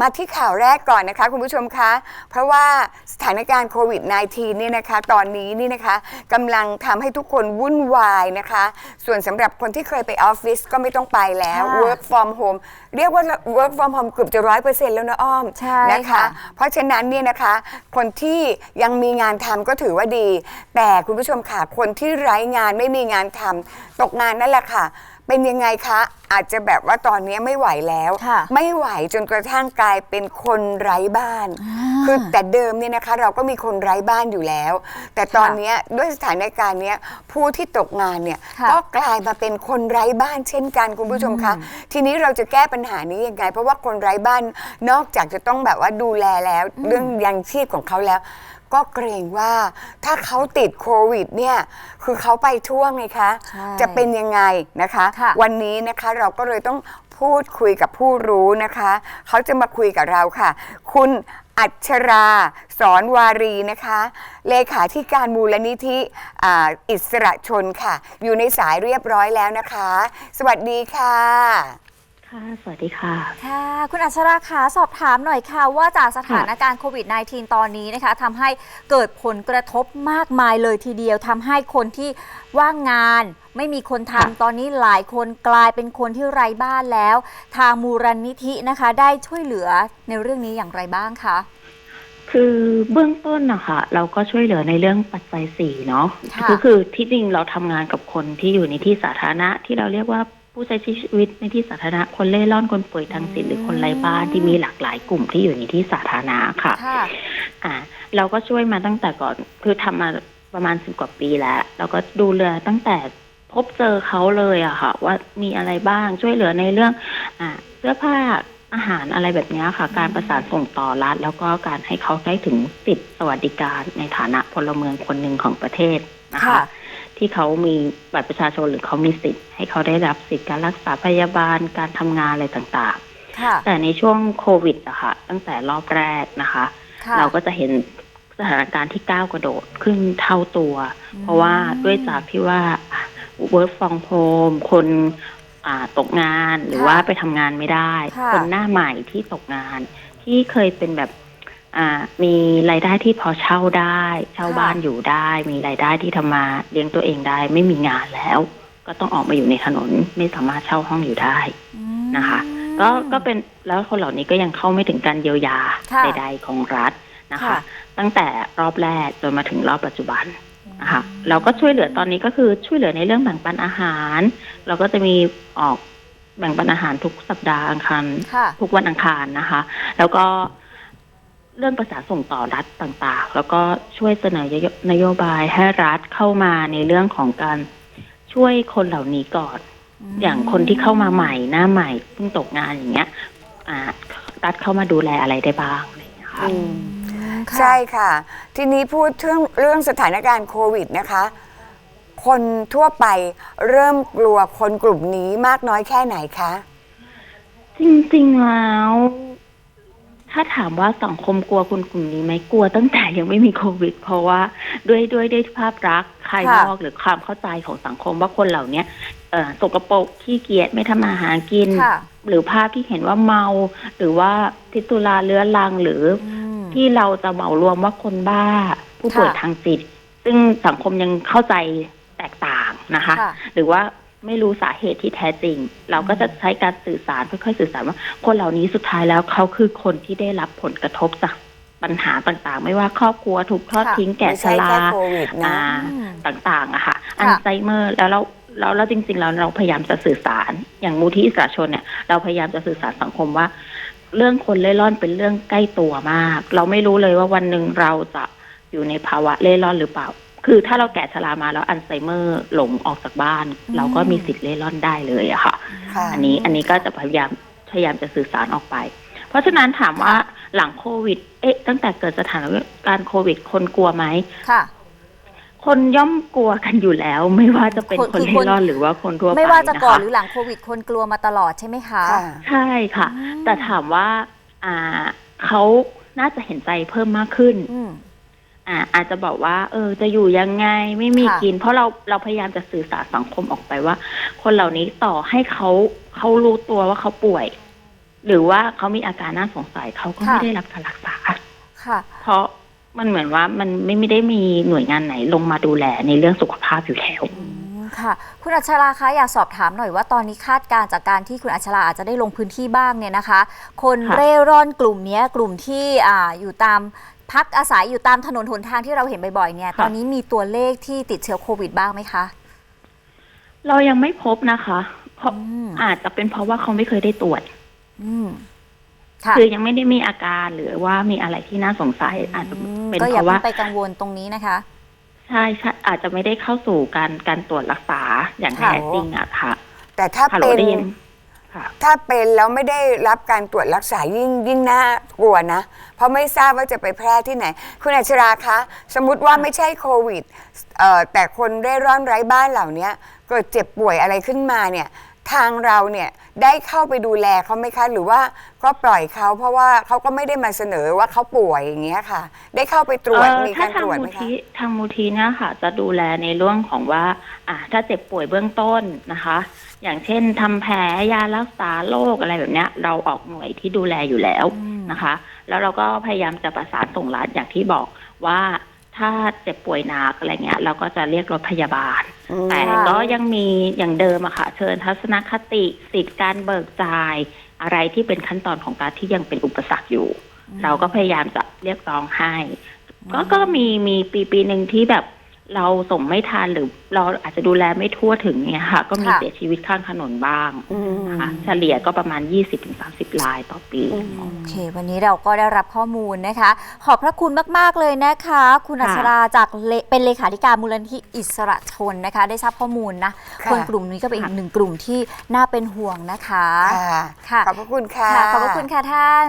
มาที่ข่าวแรกก่อนนะคะคุณผู้ชมคะ เพราะว่าสถานการณ์โควิด -19 เนี่ยนะคะ ตอนนี้นี่นะคะกำลังทำให้ทุกคนวุ่นวายนะคะ ส่วนสำหรับคนที่เคยไปออฟฟิศก็ไม่ต้องไปแล้วค่ะ work from home เรียกว่า work from home เกือบจะร้อยเปอร์เซ็นต์แล้วนะอ้อมใช่นะคะค่ะเพราะฉะนั้นเนี่ยนะคะ คนที่ยังมีงานทำก็ถือว่าดี แต่คุณผู้ชมค่ะ คนที่ไร้งานไม่มีงานทำตกงานนั่นแหละค่ะ เป็นยังไงคะ อาจจะแบบว่าตอนนี้ไม่ไหวแล้ว ค่ะไม่ไหวจนกระทั่งกลายเป็นคนไร้บ้าน คือแต่เดิมเนี่ยนะคะ เราก็มีคนไร้บ้านอยู่แล้ว แต่ตอนเนี้ยด้วยสถานการณ์เนี้ยผู้ที่ตกงานเนี่ยค่ะ ก็กลายมาเป็นคนไร้บ้านเช่นกันคุณผู้ชมคะทีนี้เราจะแก้ปัญหานี้ยังไง เพราะว่าคนไร้บ้านนอกจากจะต้องแบบว่าดูแลแล้ว เรื่องยังชีพของเขาแล้ว ก็เกรงว่าถ้าเขาติดโควิดเนี่ยคือเขาไปทั่วไงคะ ใช่จะเป็นยังไงนะคะ ค่ะ วันนี้นะคะเราก็เลยต้องพูดคุยกับผู้รู้นะคะ เขาจะมาคุยกับเราค่ะ คุณอัชราสอนวารีนะคะ เลขาธิการมูลนิธิอ่าอิสระชนค่ะ อยู่ในสายเรียบร้อยแล้วนะคะ สวัสดีค่ะ ค่ะ สวัสดีค่ะ ค่ะ คุณอัชราคะสอบถามหน่อยค่ะ ว่าจากสถานการณ์โควิด -19 ตอนนี้นะคะทำให้เกิดผลกระทบมากมายเลยทีเดียวทำให้คนที่ว่างงาน ไม่มีคนทำค่ะตอนนี้หลายคนกลายเป็นคนที่ไร้บ้านแล้ว ทางมูลนิธินะคะ ได้ช่วยเหลือในเรื่องนี้อย่างไรบ้างคะคือเบื้องต้นนะคะเราก็ช่วยเหลือในเรื่องปัจจัยสี่เนาะค่ะก็คือที่จริงเราทำงานกับคนที่อยู่ในที่สาธารณะที่เราเรียกว่า ผู้ใช้ชีวิตในที่สาธารณะคนเล่ร่อนคนป่วยทางจิตหรือคนไร้บ้านที่มีหลากหลายกลุ่มที่อยู่ในที่สาธารณะค่ะค่ะอ่า เราก็ช่วยมาตั้งแต่ก่อนคือทำมาประมาณสิบกว่าปีแล้ว เราก็ดูแลตั้งแต่พบเจอเขาเลยอะค่ะ ว่ามีอะไรบ้างช่วยเหลือในเรื่อง อ่า เสื้อผ้าอาหารอะไรแบบเนี้ยค่ะ การประสานส่งต่อรัฐ แล้วก็การให้เขาได้ถึงสิทธิสวัสดิการในฐานะพลเมืองคนหนึ่งของประเทศนะคะค่ะ ที่เขามีบัตรประชาชนหรือเขามีสิทธิ์ให้เขาได้รับสิทธิการรักษาพยาบาลการทำงานอะไรต่างค่ะๆแต่ในช่วงโควิดอะค่ะ ตั้งแต่รอบแรกนะคะค่ะเราก็จะเห็นสถานการณ์ที่ก้าวกระโดดขึ้นเท่าตัว เพราะว่าด้วยจากที่ว่าอะ work from home คนอ่าตกงานหรือค่ะว่าไปทำงานไม่ได้ค่ะคนหน้าใหม่ที่ตกงานที่เคยเป็นแบบ อ่า มีรายได้ที่พอเช่าได้ เช่าบ้านอยู่ได้ มีรายได้ที่ทำมาเลี้ยงตัวเองได้ ไม่มีงานแล้ว ก็ต้องออกมาอยู่ในถนนไม่สามารถเช่าห้องอยู่ได้ อืม นะคะ ก็ก็เป็นแล้วคนเหล่านี้ก็ยังเข้าไม่ถึงการเยียวยาค่ะใดๆของรัฐนะคะ ค่ะ ตั้งแต่รอบแรกจนมาถึงรอบปัจจุบันนะคะเราก็ช่วยเหลือตอนนี้ก็คือช่วยเหลือในเรื่องแบ่งปันอาหาร เราก็จะมีออกแบ่งปันอาหารทุกสัปดาห์อังคาร ค่ะ ทุกวันอังคารนะคะ แล้วก็ เรื่องประสานส่งต่อรัฐต่างๆ แล้วก็ช่วยเสนอนโยบายให้รัฐเข้ามาในเรื่องของการช่วยคนเหล่านี้ก่อน อย่างคนที่เข้ามาใหม่หน้าใหม่เพิ่งตกงานอย่างเงี้ยอ่ารัฐเข้ามาดูแลอะไรได้บ้างอะไรอย่างเงี้ยค่ะอืมค่ะใช่ค่ะ ทีนี้พูดเรื่องเรื่องสถานการณ์โควิดนะคะ คนทั่วไปเริ่มกลัวคนกลุ่มนี้มากน้อยแค่ไหนคะ จริงๆแล้ว ถ้าถามว่าสังคมกลัวคนกลุ่มนี้ไหมกลัวตั้งแต่ยังไม่มีโควิด เพราะว่าด้วยด้วยด้วยภาพลักษณ์ภายนอกหรือความเข้าใจของสังคมว่าคนเหล่าเนี้ยเอ่อสกปรกขี้เกียจไม่ทำมาหากิน ค่ะ หรือภาพที่เห็นว่าเมา หรือว่าทิตุลาเรื้อรังหรืออืมที่เราจะเหมารวมว่าคนบ้า ผู้ป่วยค่ะ ทางจิต ซึ่งสังคมยังเข้าใจแตกต่างนะคะ ค่ะ หรือว่า ไม่รู้สาเหตุที่แท้จริง เราก็จะใช้การสื่อสารค่อยๆสื่อสารว่า คนเหล่านี้สุดท้ายแล้วเขาคือคนที่ได้รับผลกระทบจากปัญหาต่างๆ ไม่ว่าครอบครัวถูกทอดค่ะทิ้งแก่ไม่ชใช่ราแค่โควิดนะอ่าอืมต่างๆอะค่ะค่ะ อัลไซเมอร์แล้วเราเราแล้วจริงๆแล้วเราพยายามจะสื่อสาร อย่างมูลที่อิสระชนเนี่ย เราพยายามจะสื่อสารสังคมว่า เรื่องคนเล่ร่อนเป็นเรื่องใกล้ตัวมาก เราไม่รู้เลยว่าวันหนึ่งเราจะอยู่ในภาวะเล่ร่อนหรือเปล่า คือถ้าเราแก่ชรามาแล้วอัลไซเมอร์หลงออกจากบ้านอืมเราก็มีสิทธิ์เล่ร่อนได้เลยอะค่ะ ค่ะอันนี้อันนี้ก็จะพยายามพยายามจะสื่อสารออกไป เพราะฉะนั้นถามว่าหลังโควิด เอ๊ะ ตั้งแต่เกิดสถานการณ์โควิด คนกลัวไหม ค่ะ คนย่อมกลัวกันอยู่แล้ว ไม่ว่าจะเป็นคนคนคือเล่คน ร่อนหรือว่าคนทั่วไปไม่ว่าจะก่อนคหรือหลังโควิด คนกลัวมาตลอดใช่ไหมคะค่ะ ใช่ค่ะ อืมแต่ถามว่า อ่าเขาน่าจะเห็นใจเพิ่มมากขึ้น อืม อ่าอาจจะบอกว่า เออ จะอยู่ยังไงไม่มีค่ะกิน เพราะเราเราพยายามจะสื่อสารสังคมออกไปว่า คนเหล่านี้ต่อให้เขาเขารู้ตัวว่าเขาป่วย หรือว่าเขามีอาการน่าสงสัยเขาก็ค่ะไม่ได้รับการรักษาค่ะ เพราะมันเหมือนว่ามันไม่ไม่ได้มีหน่วยงานไหนลงมาดูแลในเรื่องสุขภาพอยู่แล้วอืมค่ะ คุณอัชราคะอยากสอบถามหน่อยว่าตอนนี้คาดการณ์จากการที่คุณอัชราอาจจะได้ลงพื้นที่บ้างเนี่ยนะคะ คนค่ะเร่ร่อนกลุ่มเนี้ยกลุ่มที่อ่าอยู่ตาม พักอาศัยอยู่ตามถนนหนทางที่เราเห็นบ่อยๆเนี่ย ตอนนี้มีตัวเลขที่ติดเชื้อโควิดบ้างไหมคะ เรายังไม่พบนะคะ เพราะอืม อาจจะเป็นเพราะว่าเขาไม่เคยได้ตรวจ อืมค่ะคือยังไม่ได้มีอาการหรือว่ามีอะไรที่น่าสงสัย อาจจะอืมเป็นก็เพอย่าราะเพิ่ว่างไปกังวลตรงนี้นะคะ ใช่ใช่อาจจะไม่ได้เข้าสู่การการตรวจรักษาอย่างค่ะแท้จริงอะค่ะ แต่ถ้าฮัลโหลเป็นได้ยินค่ะ ถ้าเป็นแล้วไม่ได้รับการตรวจรักษายิ่งยิ่งน่ากลัวนะ เพราะไม่ทราบว่าจะไปแพร่ที่ไหน คุณอัชราคะ สมมติว่าไม่ใช่โควิดเอ่อแต่คนเร่ร่อนไร้บ้านเหล่านี้เกิดเจ็บป่วยอะไรขึ้นมาเนี่ย ทางเราเนี่ยได้เข้าไปดูแลเขาไหมคะ หรือว่าก็ปล่อยเขาเพราะว่าเขาก็ไม่ได้มาเสนอว่าเขาป่วยอย่างเงี้ยค่ะ ได้เข้าไปตรวจเอ่อมีถ้าการทาตงรวจมูไหมคะทีทางมูลทีเนี่ยค่ะ จะดูแลในเรื่องของว่า อ่า ถ้าเจ็บป่วยเบื้องต้นนะคะ อย่างเช่นทำแผลยารักษาโรคอะไรแบบเนี้ย เราออกหน่วยที่ดูแลอยู่แล้วนะคะ แล้วเราก็พยายามจะประสานส่งรัฐอย่างที่บอกว่า ถ้าเจ็บป่วยหนักอะไรเงี้ย เราก็จะเรียกรถพยาบาลอืมแต่ก็ยังมีอย่างเดิมอะค่ะ เชิญทัศนคติสิทธิการเบิกจ่ายอะไรที่เป็นขั้นตอนของการที่ยังเป็นอุปสรรคอยู่ เราก็พยายามจะเรียกร้องให้ ก็ก็มีมีปีปีหนึ่งที่แบบ เราส่งไม่ทันหรือเราอาจจะดูแลไม่ทั่วถึงเนี่ยค่ะ ก็มีค่ะเสียชีวิตข้างถนนบ้างอืม นะคะเฉลี่ยก็ประมาณ 20-30 รายต่อปี โอเค วันนี้เราก็ได้รับข้อมูลนะคะ ขอบพระคุณมาก ๆ เลยนะคะ คุณอัชราจากเลเป็นเลขาธิการมูลนิธิอิสระชนนะคะ ได้ทราบข้อมูลนะค่ะ คนกลุ่มนี้ก็เป็นอีกหนึ่งกลุ่มที่น่าเป็นห่วงนะคะ ค่ะ ค่ะ ขอบพระคุณค่ะ ค่ะ ขอบพระคุณค่ะท่าน